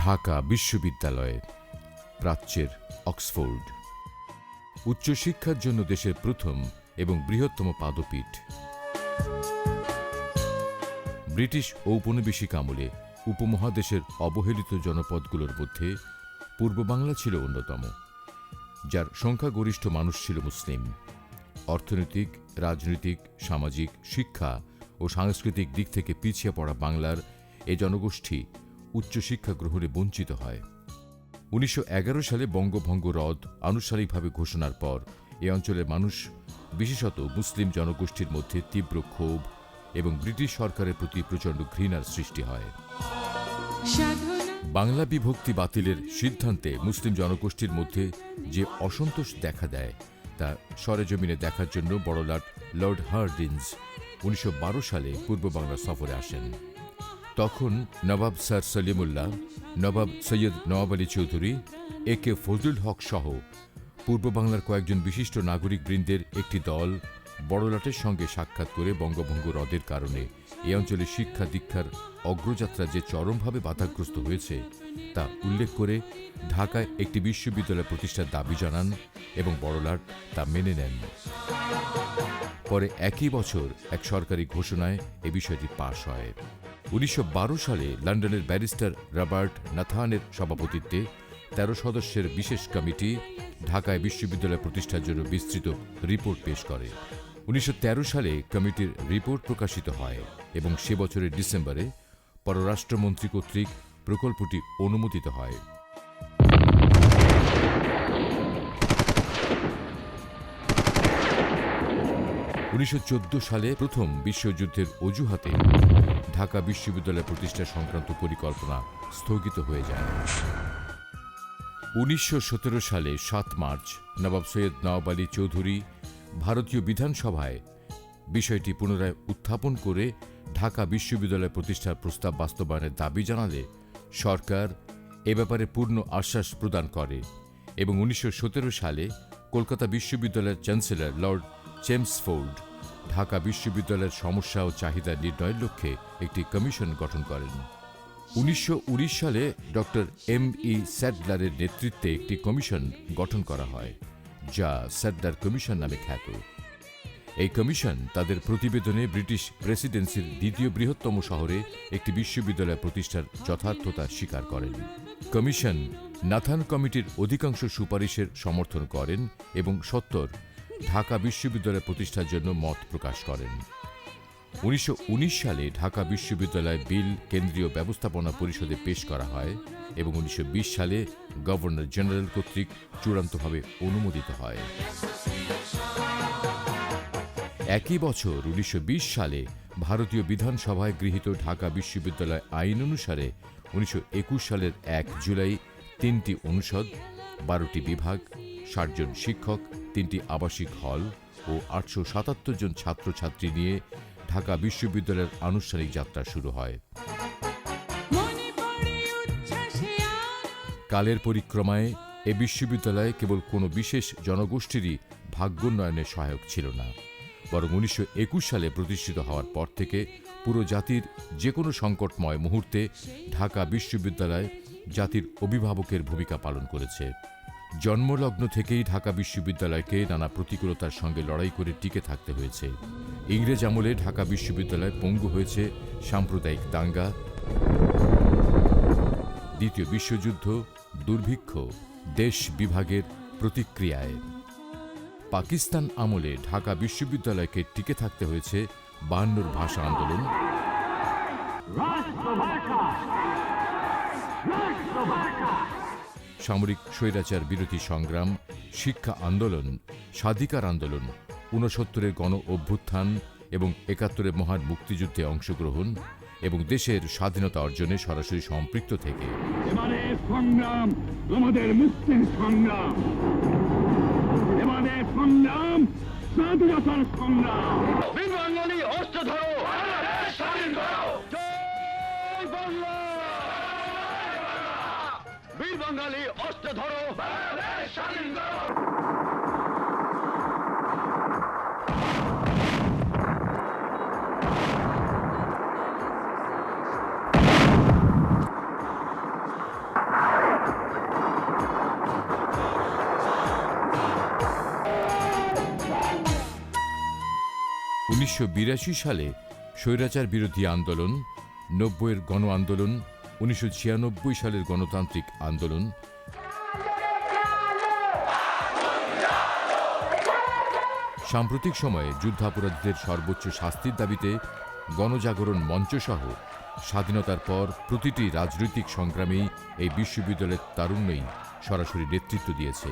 ঢাকা বিশ্ববিদ্যালয়, প্রাচ্যের অক্সফোর্ড। উচ্চশিক্ষার জন্য দেশের প্রথম এবং বৃহত্তম পাদপীঠ। ব্রিটিশ ঔপনিবেশিক আমলে উপমহাদেশের অবহেলিত জনপদগুলোর মধ্যে পূর্ব বাংলা ছিল অন্যতম, যার সংখ্যাগরিষ্ঠ মানুষ ছিল মুসলিম। অর্থনৈতিক, রাজনৈতিক, সামাজিক, শিক্ষা ও সাংস্কৃতিক দিক থেকে পিছিয়ে পড়া বাংলার এ জনগোষ্ঠী উচ্চশিক্ষা গ্রহণে বঞ্চিত হয়। উনিশশো এগারো সালে বঙ্গভঙ্গ রদ আনুষ্ঠানিকভাবে ঘোষণার পর এ অঞ্চলের মানুষ, বিশেষত মুসলিম জনগোষ্ঠীর মধ্যে তীব্র ক্ষোভ এবং ব্রিটিশ সরকারের প্রতি প্রচণ্ড ঘৃণার সৃষ্টি হয়। বাংলা বিভক্তি বাতিলের সিদ্ধান্তে মুসলিম জনগোষ্ঠীর মধ্যে যে অসন্তোষ দেখা দেয়, তা সরেজমিনে দেখার জন্য বড়লাট লর্ড হার্ডিন্স উনিশশো সালে পূর্ব বাংলা সফরে আসেন। তখন Nawab sir Salimullah, Nawab Syed Nawab Ali Chowdhury A K Fazlul Huq সহ পূর্ব বাংলার কয়েকজন বিশিষ্ট নাগরিক বৃন্দের একটি দল বড়লাটের সঙ্গে সাক্ষাৎ করে বঙ্গভঙ্গ রদের কারণে এ অঞ্চলে শিক্ষা দীক্ষার অগ্রযাত্রা যে চরমভাবে বাধাগ্রস্ত হয়েছে, তা উল্লেখ করে ঢাকায় একটি বিশ্ববিদ্যালয় প্রতিষ্ঠার দাবি জানান এবং বড়লাট তা মেনে নেন। পরে একই বছর এক সরকারি ঘোষণায় এ বিষয়টি পাশ হয়। উনিশশো বারো সালে লন্ডনের ব্যারিস্টার রবার্ট নাথানের সভাপতিত্বে তেরো সদস্যের বিশেষ কমিটি ঢাকায় বিশ্ববিদ্যালয় প্রতিষ্ঠার জন্য বিস্তৃত রিপোর্ট পেশ করে। উনিশশো তেরো সালে কমিটির রিপোর্ট প্রকাশিত হয় এবং সে বছরের ডিসেম্বরে পররাষ্ট্রমন্ত্রী কর্তৃক প্রকল্পটি অনুমোদিত হয়। উনিশশো চোদ্দ সালে প্রথম বিশ্বযুদ্ধের অজুহাতে ঢাকা বিশ্ববিদ্যালয় প্রতিষ্ঠা সংক্রান্ত পরিকল্পনা স্থগিত হয়ে যায়। উনিশশো সতেরো সালে সাত মার্চ নবাব সৈয়দ নওয়াব আলী চৌধুরী ভারতীয় বিধানসভায় বিষয়টি পুনরায় উত্থাপন করে ঢাকা বিশ্ববিদ্যালয় প্রতিষ্ঠার প্রস্তাব বাস্তবায়নের দাবি জানালে সরকার এ ব্যাপারে পূর্ণ আশ্বাস প্রদান করে এবং উনিশশো সতেরো সালে কলকাতা বিশ্ববিদ্যালয়ের চ্যান্সেলর লর্ড চেমসফোর্ড ঢাকা বিশ্ববিদ্যালয়ের সমস্যা ও চাহিদা নির্ণয়ের লক্ষ্যে একটি কমিশন গঠন করেন। উনিশশো সালে ডক্টর এম ই স্যাডলারের নেতৃত্বে একটি কমিশন গঠন করা হয়, যা স্যাডলার কমিশন নামে খ্যাত। এই কমিশন তাদের প্রতিবেদনে ব্রিটিশ প্রেসিডেন্সির দ্বিতীয় বৃহত্তম শহরে একটি বিশ্ববিদ্যালয় প্রতিষ্ঠার যথার্থতা স্বীকার করেন। কমিশন নাথান কমিটির অধিকাংশ সুপারিশের সমর্থন করেন এবং সত্তর ঢাকা বিশ্ববিদ্যালয় প্রতিষ্ঠার জন্য মত প্রকাশ করেন। উনিশশো উনিশ সালে ঢাকা বিশ্ববিদ্যালয় বিল কেন্দ্রীয় ব্যবস্থাপনা পরিষদে পেশ করা হয় এবং উনিশশো বিশ সালে গভর্নর জেনারেল কর্তৃক চূড়ান্তভাবে অনুমোদিত হয়। একই বছর উনিশশো বিশ সালে ভারতীয় বিধানসভায় গৃহীত ঢাকা বিশ্ববিদ্যালয় আইন অনুসারে উনিশশো একুশ সালের এক জুলাই তিনটি অনুষদ, বারোটি বিভাগ ষাটজন শিক্ষক তিনটি আবাসিক হল ও আটশো সাতাত্তর জন ছাত্রছাত্রী নিয়ে ঢাকা বিশ্ববিদ্যালয়ের আনুষ্ঠানিক যাত্রা শুরু হয়। কালের পরিক্রমায় এ বিশ্ববিদ্যালয় কেবল কোনো বিশেষ জনগোষ্ঠীরই ভাগ্যোন্নয়নের সহায়ক ছিল না। বরং উনিশশো একুশ সালে প্রতিষ্ঠিত হওয়ার পর থেকে পুরো জাতির যে কোনো সংকটময় মুহূর্তে ঢাকা বিশ্ববিদ্যালয় জাতির অভিভাবকের ভূমিকা পালন করেছে। জন্মলগ্ন থেকেই ঢাকা বিশ্ববিদ্যালয়কে নানা প্রতিকূলতার সঙ্গে লড়াই করে টিকে থাকতে হয়েছে। ইংরেজ আমলে ঢাকা বিশ্ববিদ্যালয় পঙ্গু হয়েছে সাম্প্রদায়িক দাঙ্গা। দ্বিতীয় বিশ্বযুদ্ধ, দুর্ভিক্ষ, দেশ বিভাগের প্রতিক্রিয়ায়। পাকিস্তান আমলে ঢাকা বিশ্ববিদ্যালয়কে টিকে থাকতে হয়েছে বায়ান্নর ভাষা আন্দোলন। সামরিক স্বৈরাচার বিরোধী সংগ্রাম শিক্ষা আন্দোলন স্বাধিকার আন্দোলন ঊনসত্তরের গণ অভ্যুত্থান এবং একাত্তরের মহান মুক্তিযুদ্ধে অংশগ্রহণ এবং দেশের স্বাধীনতা অর্জনে সরাসরি সম্পৃক্ত থেকে। এবারে সংগ্রাম আমাদের মুক্তির সংগ্রাম। এবারে সংগ্রাম স্বাধীনতার সংগ্রাম। বীরবাঙ্গলি অস্ত্র ধরো। স্বাধীন করো। জয় বাংলা। বীর বাঙালি অস্ত্র ধরো। উনিশশো সালে স্বৈরাচার বিরোধী আন্দোলন নব্বইয়ের গণ আন্দোলন উনিশশো ছিয়ানব্বই সালের গণতান্ত্রিক আন্দোলন। সাম্প্রতিক সময়ে যুদ্ধাপরাধীদের সর্বোচ্চ শাস্তির দাবিতে গণজাগরণ মঞ্চসহ স্বাধীনতার পর প্রতিটি রাজনৈতিক সংগ্রামেই এই বিশ্ববিদ্যালয়ের তারুণ্যই সরাসরি নেতৃত্ব দিয়েছে।